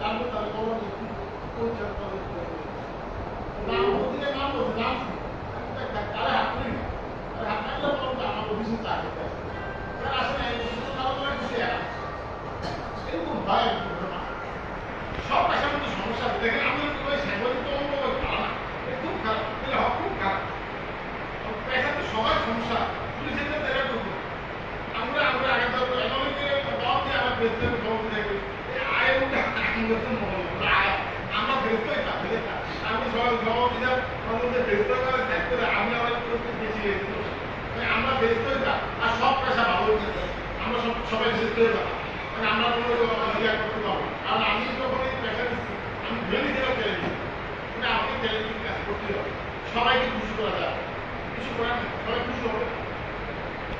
তারপর তাহলে খবর লিখি পরিচয় এটা হক খুব খারাপ পেশা তো সবার সমস্যা পুলিশের তো তারা করবো আমরা আমরা আগে তো এমনকি দাও যে আমার প্রেসিডেন্ট খবর দেখবে আয় উঠে আমরা ফেরত হইতা ফেরত আমি সবাই জবাব দিলাম আমাদের ফেরত করে থাকতে আমি আমার করতে বেশি গেছি আমরা ফেরত হইতা আর সব পেশা ভালো হইতে আমরা সব সবাই ফেরত হইতা মানে আমরা কোনো ইয়া করতে পারবো আর আমি যখন এই পেশা নিচ্ছি আমি ভেবে দিলাম চ্যালেঞ্জ মানে আমাকে চ্যালেঞ্জিং কাজ করতে হবে সবাইকে খুশি করা যায় কিছু করার সবাই খুশি হবে।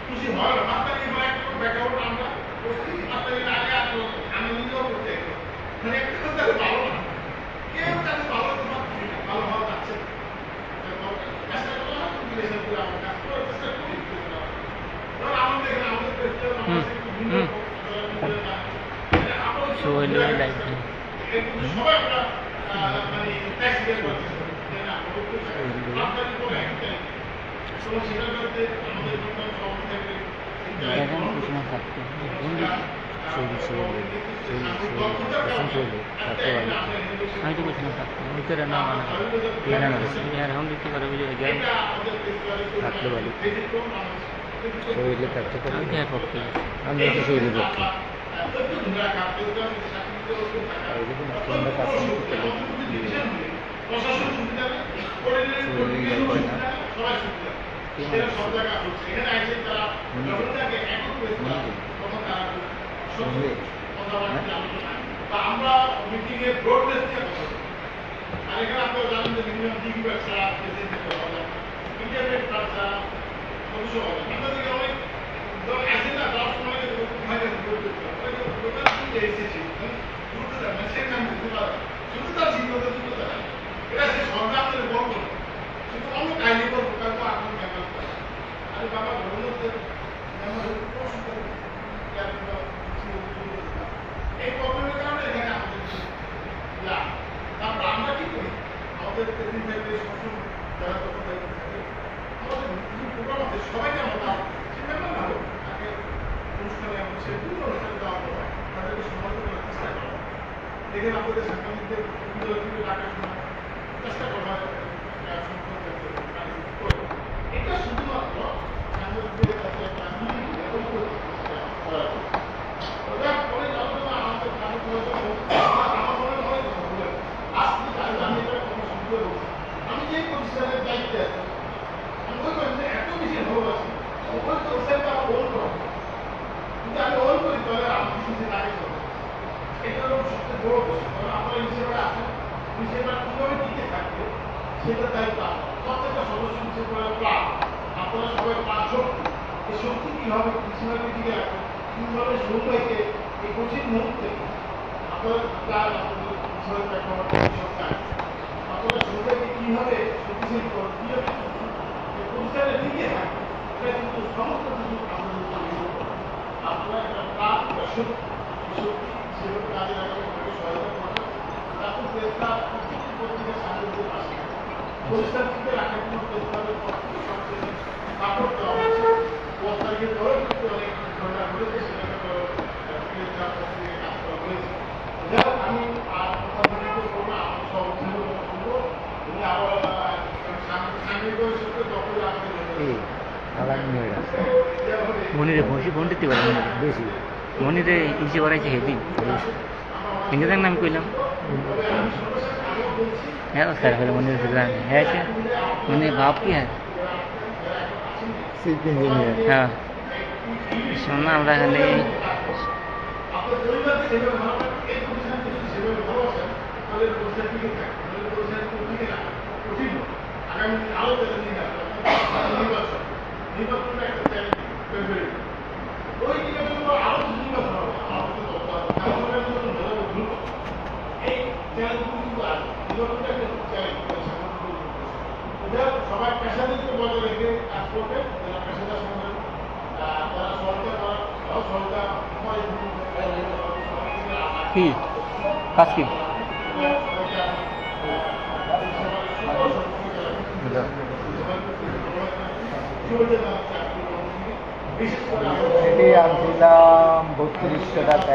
খুশি হয় মাত্রা কি একটা ব্যাকআউট আমরা করছি মাত্রা কি আগে আর আমি নিজেও করতে মানে একটু তো ভালো না। কেউ তাহলে ভালো ভালো হওয়া যাচ্ছে চেষ্টা করলাম না। তুমি চেষ্টা করে আমার কাজ করে চেষ্টা করি আমাদের। সবাই আমরা মানে ট্যাক্স বের করছি। দেখেন কৃষ্ণ থাকতে শৈলী শৈলী শৈলী কৃষ্ণ শৈলী থাকতে পারি আমি তো কৃষ্ণ থাকতে ভিতরে না মানে দিতে পারে বুঝে গেম থাকতে পারি প্রশাসন সুবিধা কোনো সুবিধা সবাই সুবিধা সেটা সব জায়গায় হচ্ছে এখানে আইসে তারা যখন তাকে করেছিল তখন তারা সত্যি কথাবার্তা আলোচনা বা আমরা মিটিংয়ে ব্রডনেস নিয়ে কথা। আর এখানে আপনারা জানেন যে মিনিমাম ডিগ্রি ব্যবসা প্রেসিডেন্ট হওয়া যায় ইন্টারনেট ব্যবসা সদস্য হওয়া যায় আপনাদেরকে অনেক ধর আসে না তার সময় এসেছে। যাবে সে নাম শুধু তার দিতে পারে এটা সে সরকার বড় করে কিন্তু অন্য কাহিনী করব কারণ এখন মেম্বার আরে বাবা ভ্রমণদের এই প্রবলেমের কারণে এখানে আমাদের লাভ তারপর আমরা কি করি আমাদের থেকে সবসময় যারা আমাদের আছে তাকে অনুষ্ঠানে আমরা সে দেওয়া হয় তাদেরকে সম্মান করার করা আপনাদের সাংবাদিকদের বিভিন্ন বিভিন্ন ডাকার সময় চেষ্টা করা হয় আহ, সম্পর্ক যাতে তারা করে। এটা শুধুমাত্র সাংবাদিকদের কাছে একটা এরকম করে করা হয়। ওটা পরে আলোচনা আমাদের কানে পৌঁছে দেবে। আমার মনে হয় ভুলে। আজ থেকে আমি জানি এটা কোনো সুবিধা হচ্ছে। আমি যে প্রতিষ্ঠানের দায়িত্বে আছি, আমি ওই প্রতিষ্ঠানে এত বেশি ভালোবাসি ওই প্রতিষ্ঠানটা আমার ওন করা যদি আমি ওন করি, তাহলে আমি কিছু চলবে এটা হলো সবচেয়ে বড় প্রশ্ন, কারণ আপনারা হিসেবে আছেন হিসেবে কীভাবে টিকে থাকবে সেটা দায়িত্ব আপনার। প্রত্যেকটা সদস্য হিসেবে প্রাণ আপনারা সবাই প্রাণ শক্তি এই শক্তি কীভাবে কৃষিভাবে টিকে রাখবেন কীভাবে সৌভাগ্যকে এই কঠিন মুহূর্তে আপনাদের প্রায় আপনাদের সরকার পরিষ্কার রাখার জন্য পক্ষে দেওয়া হচ্ছে পত্রিকের দলের কিন্তু অনেক ঘটনা ঘটেছে সেটাকে তো পত্রিকার পত্রিকায় কাজ করা হয়েছে যাই হোক, আমি আর কথা বলতে করব না আমি সব কিছু বলব উনি আবার সাংবাদিক সাথে দখল রাখতে এই আলাদা মেয়েরা হবে মনিরে ভসি দিতে পারে বেশি। মনিরে ইসে করাইছে হেভি হিন্দু তার নাম কইলাম। হ্যাঁ স্যার হলে মনির সুতরাং হ্যাঁ স্যার মনির বাপ কি হ্যাঁ? হ্যাঁ। শোনা আমরা নয়। আগামী আরও নির্বাচন নির্বাচনটা একটা সবাই পেশাদারিত্ব বজায় রেখে কাজ করবে যারা পেশাদার আহ, যারা সরকার তারা সরকার কি? কাজ কি? বিশেষ এটি আনছিলাম বত্রিশশো টাকা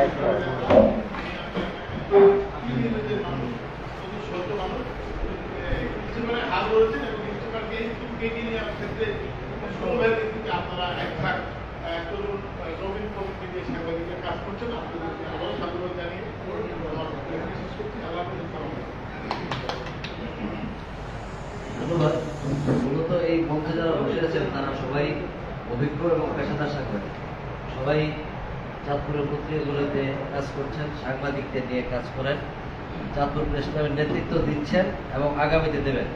মূলত এই মঞ্চে যারা বসে আছেন তারা সবাই অভিজ্ঞ এবং পেশাদার সাংবাদিক। সবাই চাঁদপুরের পত্রিকাগুলোতে কাজ করছেন, সাংবাদিকদের নিয়ে কাজ করেন, চাঁদপুর প্রেস ক্লাবের নেতৃত্ব দিচ্ছেন এবং আগামীতে দেবেন।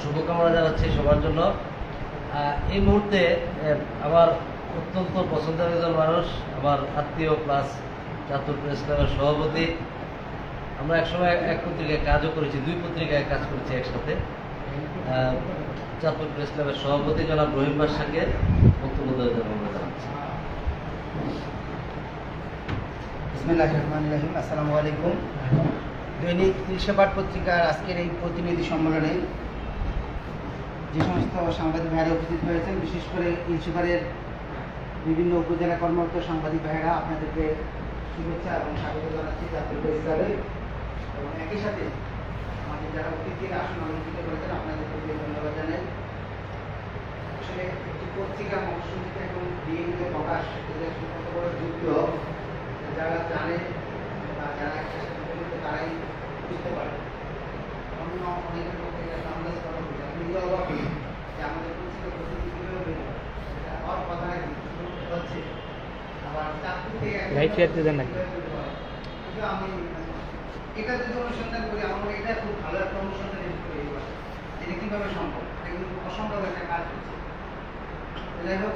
শুভকামনা জানাচ্ছি সবার জন্য। এই মুহূর্তে আমার অত্যন্ত পছন্দের একজন মানুষ, আমার আত্মীয় প্লাস চাঁদপুর প্রেস ক্লাবের সভাপতি। আমরা একসময় এক পত্রিকায় কাজও করেছি, দুই পত্রিকায় কাজ করেছি একসাথে। চাঁদপুর প্রেস ক্লাবের সভাপতি জনাব রহিম বাদশাকে বক্তব্য দেওয়ার জন্য অনুরোধ জানাচ্ছি। আসসালামু আলাইকুম। দৈনিক পত্রিকার আজকের এই প্রতিনিধি সম্মেলনে যে সমস্ত সাংবাদিক ভাইয়েরা উপস্থিত হয়েছেন, বিশেষ করে বিভিন্ন উপজেলা কর্মরত সাংবাদিক ভাইয়েরা আপনাদেরকে শুভেচ্ছা এবং স্বাগত জানাচ্ছি এবং একই সাথে যারা অতিথির আসন অলঙ্কৃত করেছেন আপনাদেরকে ধন্যবাদ জানাই। আসলে একটি পত্রিকা মৌসুমিতে এখন প্রকাশ এটা কত বড় যুদ্ধ যারা জানে বা যারা তারাই বুঝতে পারে। অন্য অনেকের পক্ষে আন্দাজ করা উচিত আমি নিজে অবাক যে আমাদের পত্রিকা প্রতিদিন কীভাবে বের হয়। কথা হচ্ছে। আবার চাকরি থেকে আমি এটা যদি অনুসন্ধান করি, আমার এটা খুব ভালো একটা অনুসন্ধান এটা কীভাবে সম্ভব? এটা কিন্তু অসম্ভব একটা কাজ হচ্ছে। যাই হোক